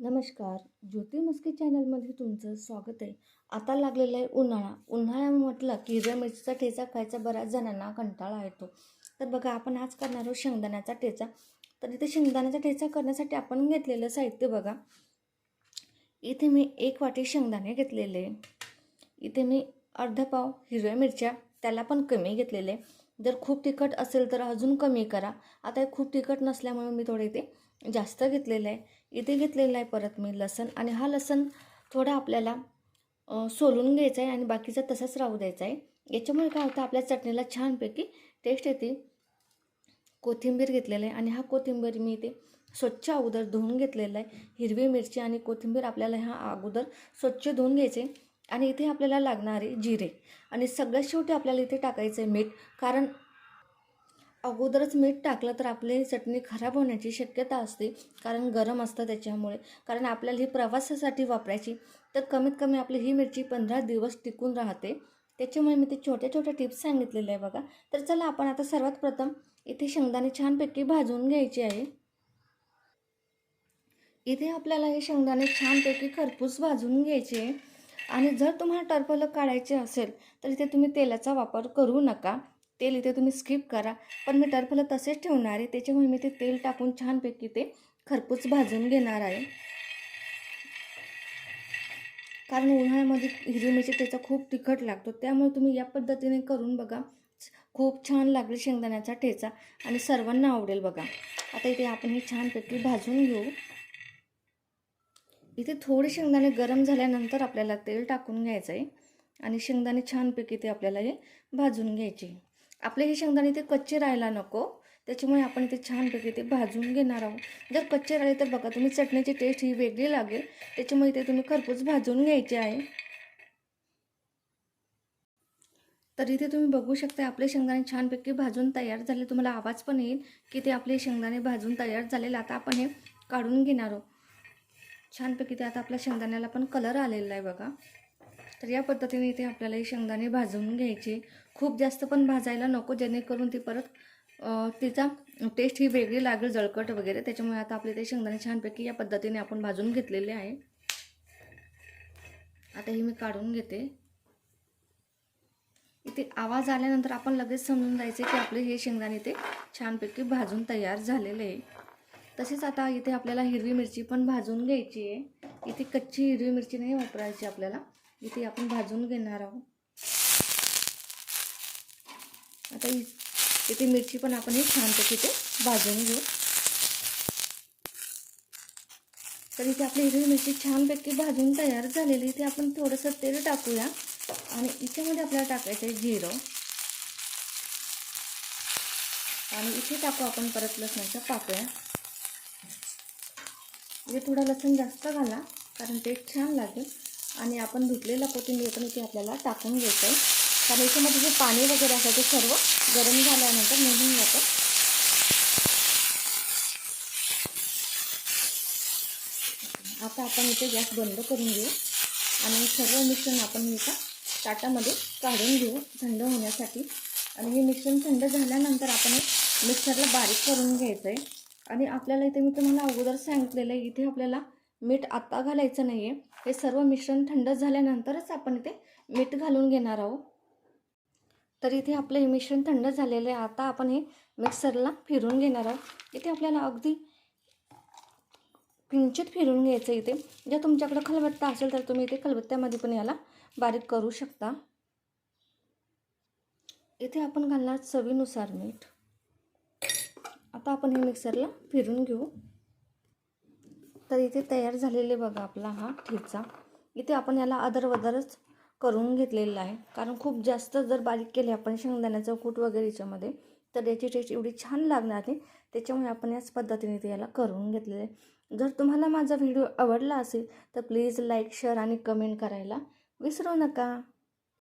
नमस्कार ज्योतिमस्की चॅनलमध्ये तुमचं स्वागत आहे. आता लागलेला आहे उन्हाळा. उन्हाळा म्हटलं की हिरव्या मिरचीचा ठेचा खायचा बऱ्याच जणांना कंटाळा येतो. तर बघा आपण आज करणार आहोत शेंगदाण्याचा ठेचा. तर इथे शेंगदाण्याचा ठेचा करण्यासाठी आपण घेतलेलं साहित्य बघा. इथे मी एक वाटी शेंगदाणे घेतलेले. इथे मी अर्धा पाव हिरव्या मिरच्या त्याला पण कमी घेतलेले. जर खूप तिखट असेल तर अजून कमी करा. आता हे खूप तिखट नसल्यामुळे मी थोडे इथे जास्त घेतलेलं आहे. इथे घेतलेलं आहे परत मी लसण. आणि हा लसण थोडा आपल्याला सोलून घ्यायचा आहे आणि बाकीचा तसाच राहू द्यायचा आहे. याच्यामुळे काय होतं आपल्या चटणीला छानपैकी टेस्ट येते. कोथिंबीर घेतलेलं आहे आणि हा कोथिंबीर मी इथे स्वच्छ अगोदर धुवून घेतलेला आहे. हिरवी मिरची आणि कोथिंबीर आपल्याला ह्या अगोदर स्वच्छ धुवून घ्यायचे. आणि इथे आपल्याला लागणारे जिरे. आणि सगळ्यात शेवटी आपल्याला इथे टाकायचं आहे मीठ. कारण अगोदरच मीठ टाकलं तर आपली चटणी खराब होण्याची शक्यता असते कारण गरम असतं त्याच्यामुळे. कारण आपल्याला ही प्रवासासाठी वापरायची तर कमीत कमी आपली ही मिरची पंधरा दिवस टिकून राहते. त्याच्यामुळे मी ते छोट्या छोट्या टिप्स सांगितलेल्या आहे बघा. तर चला आपण आता सर्वात प्रथम इथे शेंगदाणे छानपैकी भाजून घ्यायचे आहे. इथे आपल्याला हे शेंगदाणे छानपैकी खरपूस भाजून घ्यायचे आहे. आणि जर तुम्हाला टरफलं काढायचे असेल तर इथे तुम्ही तेलाचा वापर करू नका. तेल इथे तुम्ही स्किप करा. पण मी टरफलं तसेच ठेवणार आहे. त्याच्यामुळे मी ते तेल टाकून छानपैकी ते खरपूस भाजून घेणार आहे. कारण उन्हाळ्यामध्ये हिरवी मिरची त्याचा खूप तिखट लागतो. त्यामुळे तुम्ही या पद्धतीने करून बघा. खूप छान लागली शेंगदाण्याचा ठेचा. आणि सर्वांना आवडेल बघा. आता इथे आपण हे छानपैकी भाजून घेऊ. इथे थोडे शेंगदाणे गरम झाल्यानंतर आपल्याला तेल टाकून घ्यायचं आहे आणि शेंगदाणे छानपैकी ते आपल्याला हे भाजून घ्यायचे. आपले हे शेंगदाणे ते कच्चे राहायला नको. त्याच्यामुळे आपण इथे छानपैकी ते भाजून घेणार आहोत. जर कच्चे राहिले तर बघा तुम्ही चटण्याची टेस्ट ही वेगळी लागेल. त्याच्यामुळे इथे तुम्ही खरपूस भाजून घ्यायचे आहे. तर इथे तुम्ही बघू शकता आपले शेंगदाणे छानपैकी भाजून तयार झाले. तुम्हाला आवाज पण येईल की ते आपले शेंगदाणे भाजून तयार झालेले. आता आपण हे काढून घेणार आहोत. छानपैकी ते आता आपल्या शेंगदाण्याला पण कलर आलेला आहे बघा. तर या पद्धतीने इथे आपल्याला हे शेंगदाणे भाजून घ्यायचे. खूप जास्त पण भाजायला नको जेणेकरून ती परत तिचा टेस्ट ही वेगळी लागेल जळकट वगैरे. त्याच्यामुळे आता आपले ते शेंगदाणे छानपैकी या पद्धतीने आपण भाजून घेतलेले आहे. आता हे मी काढून घेते. इथे आवाज आल्यानंतर आपण लगेच समजून जायचे की आपले हे शेंगदाणे ते छानपैकी भाजून तयार झालेले आहे. तसेच आता इथे आपल्याला हिरवी मिरची पण भाजून घ्यायची आहे. इथे कच्ची हिरवी मिरची नाही वापरायची आपल्याला. इथे आपण भाजून घेणार आहोत. आता इथे मिरची पण आपण हे छानपैकी ते भाजून घेऊ. तर इथे आपली हिरवी मिरची छानपैकी भाजून तयार झालेली. इथे आपण थोडंसं तेल टाकूया. आणि याच्यामध्ये आपल्याला टाकायचं आहे जिरं. आणि इथे टाकू आपण परत लसणाच्या पाकळ्या. म्हणजे थोडा लसूण जास्त घाला कारण ते छान लागेल. आणि आपण धुतलेला कोथिंबीर पण इथे आपल्याला टाकून घ्यायचं आहे. कारण याच्यामध्ये जे पाणी वगैरे असतं ते सर्व गरम झाल्यानंतर निघून जातं. आता आपण इथे गॅस बंद करून घेऊ. आणि सर्व मिश्रण आपण इथं एका ताटामध्ये काढून घेऊ थंड होण्यासाठी. आणि हे मिश्रण थंड झाल्यानंतर आपण मिक्सरला बारीक करून घ्यायचं आहे आणि आपल्याला इथे मी तुम्हाला अगोदर सांगितलेलं आहे इथे आपल्याला मीठ आत्ता घालायचं नाही आहे हे सर्व मिश्रण थंड झाल्यानंतरच आपण इथे मीठ घालून घेणार आहोत. तर इथे आपलं हे मिश्रण थंड झालेलं आहे. आता आपण हे मिक्सरला फिरून घेणार आहोत. इथे आपल्याला अगदी किंचित फिरून घ्यायचं इथे. जर तुमच्याकडं खलबत्ता असेल तर तुम्ही इथे खलबत्त्यामध्ये पण याला बारीक करू शकता. इथे आपण घालणार चवीनुसार मीठ. आता आपण हे मिक्सरला फिरून घेऊ. तर इथे तयार झालेले बघा आपला हा ठेचा. इथे आपण याला अदरवदरच करून घेतलेलं आहे. कारण खूप जास्त जर बारीक केले आपण शेंगदाण्याचं कूट वगैरे याच्यामध्ये तर याची टेस्ट एवढी छान लागणार नाही. त्याच्यामुळे आपण याच पद्धतीने ते याला करून घेतलेलं आहे. जर तुम्हाला माझा व्हिडिओ आवडला असेल तर प्लीज लाईक शेअर आणि कमेंट करायला विसरू नका.